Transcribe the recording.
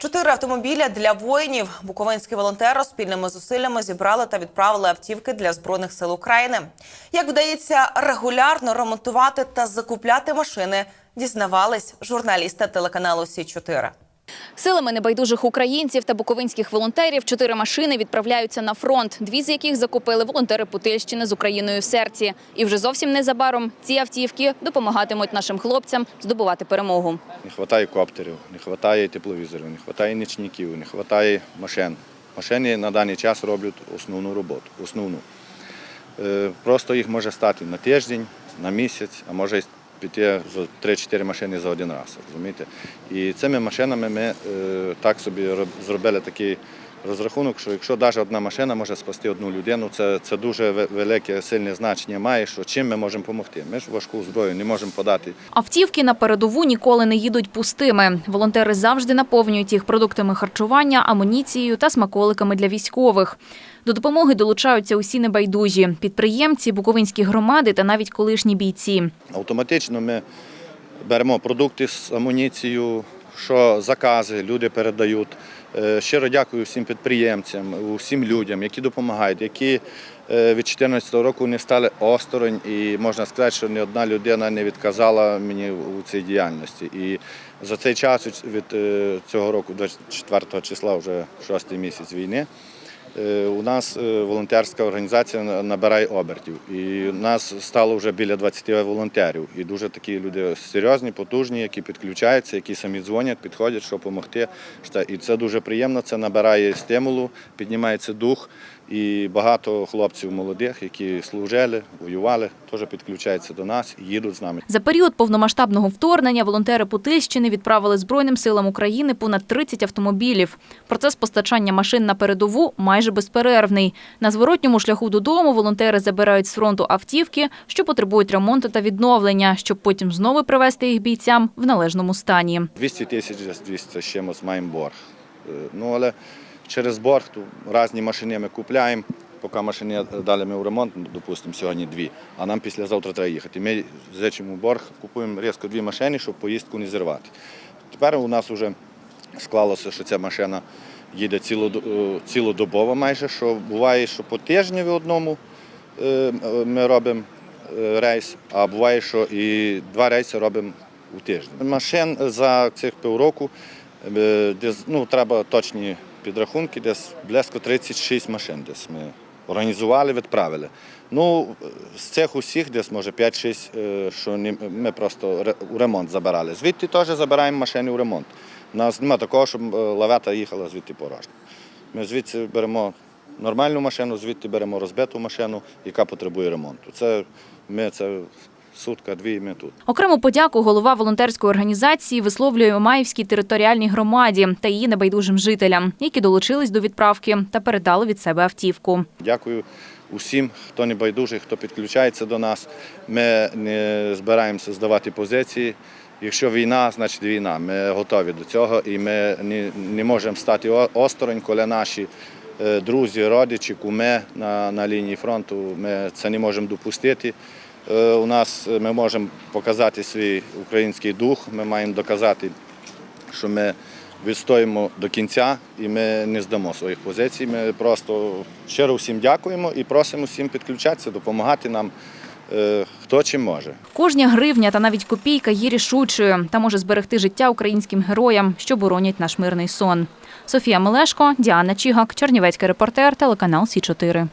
Чотири автомобіля для воїнів. Буковинські волонтери спільними зусиллями зібрали та відправили автівки для збройних сил України. Як вдається регулярно ремонтувати та закупляти машини, дізнавались журналісти телеканалу Сі 4 Силами небайдужих українців та буковинських волонтерів чотири машини відправляються на фронт, дві з яких закупили волонтери Путильщини з Україною в серці. І вже зовсім незабаром ці автівки допомагатимуть нашим хлопцям здобувати перемогу. Не вистачає коптерів, не вистачає тепловізорів, не вистачає нічників, не вистачає машин. Машини на даний час роблять основну роботу. Основну. Е, Просто їх може стати на тиждень, на місяць, а може й піти за 3-4 машини за один раз. розумієте? І цими машинами ми е, так собі зробили такий розрахунок, що якщо навіть одна машина може спасти одну людину, це, це дуже велике сильне значення має, що чим ми можемо допомогти. Ми ж важку зброю не можемо подати Автівки на передову ніколи не їдуть пустими. Волонтери завжди наповнюють їх продуктами харчування, амуніцією та смаколиками для військових. До допомоги долучаються усі небайдужі підприємці, буковинські громади та навіть колишні бійці. Автоматично ми беремо продукти з амуніцією, що закази люди передають. Е, Щиро дякую всім підприємцям, усім людям, які допомагають, які е, від 2014 року не стали осторонь. І можна сказати, що ні одна людина не відказала мені у цій діяльності. І за цей час від- е, цього року, 24 числа, вже шостий місяць війни. Е, У нас е, волонтерська організація набирає обертів. І нас стало вже біля 20 волонтерів. І дуже такі люди серйозні, потужні, які підключаються, які самі дзвонять, підходять, щоб допомогти. І це дуже приємно, це набирає стимулу, піднімається дух. І багато хлопців молодих, які служили, воювали, теж підключаються до нас і їдуть з нами. За період повномасштабного вторгнення волонтери Путильщини відправили Збройним силам України понад 30 автомобілів. Процес постачання машин на передову майже безперервний. На зворотньому шляху додому волонтери забирають з фронту автівки, що потребують ремонту та відновлення, щоб потім знову привезти їх бійцям в належному стані. 200 тисяч, десь 200 з чимось маємо борг. Е, Ну, але через борг то різні машини ми купляємо. Поки машини дали ми в ремонт, допустимо, сьогодні дві, а нам післязавтра треба їхати. Ми зичимо борг, купуємо різко дві машини, щоб поїздку не зірвати. Тепер у нас вже склалося, що ця машина їде е, цілодобово майже, що буває, що по тижневі одному е, ми робимо е, рейс, а буває, що і два рейси робимо у тиждень. Машин за цих півроку ну, треба точні підрахунки, десь близько 36 машин десь ми організували, відправили. Ну, з цих усіх десь може 5-6, е, що ми просто у ремонт забирали. Звідти теж забираємо машини у ремонт. У нас немає такого, щоб е, лавета їхала звідти порожня. Ми звідси беремо нормальну машину, звідти беремо розбиту машину, яка потребує ремонту. Це ми це сутка, дві, ми тут. Окрему подяку голова волонтерської організації висловлює Маївській територіальній громаді та її небайдужим жителям, які долучились до відправки та передали від себе автівку. Дякую усім, хто не байдужий, хто підключається до нас. Ми не збираємося здавати позиції. Якщо війна, значить війна. Ми готові до цього і ми не, не можемо стати осторонь, коли наші е, друзі, родичі, куми на, на лінії фронту. Ми це не можемо допустити. Е, У нас е, ми можемо показати свій український дух, ми маємо доказати, що ми відстоїмо до кінця і ми не здамо своїх позицій. Ми просто щиро всім дякуємо і просимо всім підключатися, допомагати нам, е, хто чим може. Кожня гривня та навіть копійка є рішучою та може зберегти життя українським героям, що боронять наш мирний сон. Софія Мелешко, Діана Чігак, Чернівецький репортер, телеканал Сі 4